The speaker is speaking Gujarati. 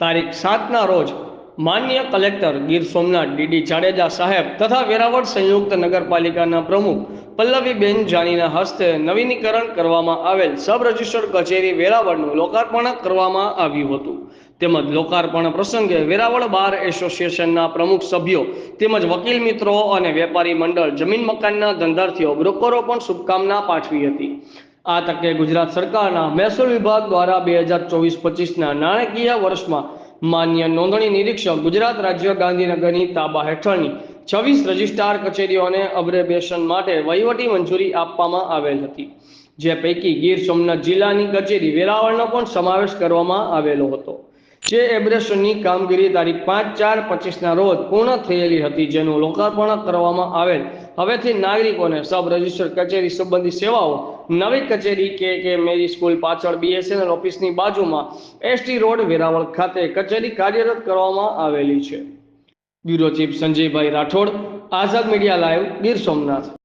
તારીખ સાતના રોજ માન્ય કલેક્ટર ગીર સોમનાથ ડીડી જાડેજા સાહેબ તથા વેરાવળ સંયુક્ત નગરપાલિકાના પ્રમુખ પલ્લવીબેન જાનીના હસ્તે નવીનીકરણ કરવામાં આવેલ સબ રજિસ્ટર કચેરી વેરાવળનું લોકાર્પણ કરવામાં આવ્યું હતું. તેમજ લોકાર્પણ પ્રસંગે વેરાવળ બાર એસોસિએશનના પ્રમુખ સભ્યો તેમજ વકીલ મિત્રો અને વેપારી મંડળ જમીન મકાનના ધંધાર્થીઓ, બ્રોકરો પણ શુભકામના પાઠવી હતી. આ તકે ગુજરાત સરકારના મહેસૂલ વિભાગ દ્વારા બે હજાર ચોવીસ પચીસના નાણાકીય વર્ષમાં માન્ય નોંધણી નિરીક્ષક ગુજરાત રાજ્ય ગાંધીનગરની તાબા હેઠળની છવ્વીસ રજિસ્ટ્રાર કચેરીઓને અબ્રેબેશન માટે વહીવટી મંજૂરી આપવામાં આવેલ હતી, જે પૈકી ગીર સોમનાથ જિલ્લાની કચેરી વેરાવળનો પણ સમાવેશ કરવામાં આવેલો હતો. જે એબ્રેશનની કામગીરી તારીખ પાંચ ચાર પચીસના રોજ પૂર્ણ થયેલી હતી, જેનું લોકાર્પણ કરવામાં આવેલ હવેથી નાગરિકોને સબ રજિસ્ટર કચેરી સંબંધી સેવાઓ, નવી કચેરી કે કે મેરી સ્કૂલ પાછળ બીએસએનએલ ઓફિસની બાજુમાં એસટી રોડ વેરાવળ ખાતે કચેરી કાર્યરત કરવામાં આવેલી છે. Bureau chief Sanjaybhai Rathod, Azad media live, Gir Somnath.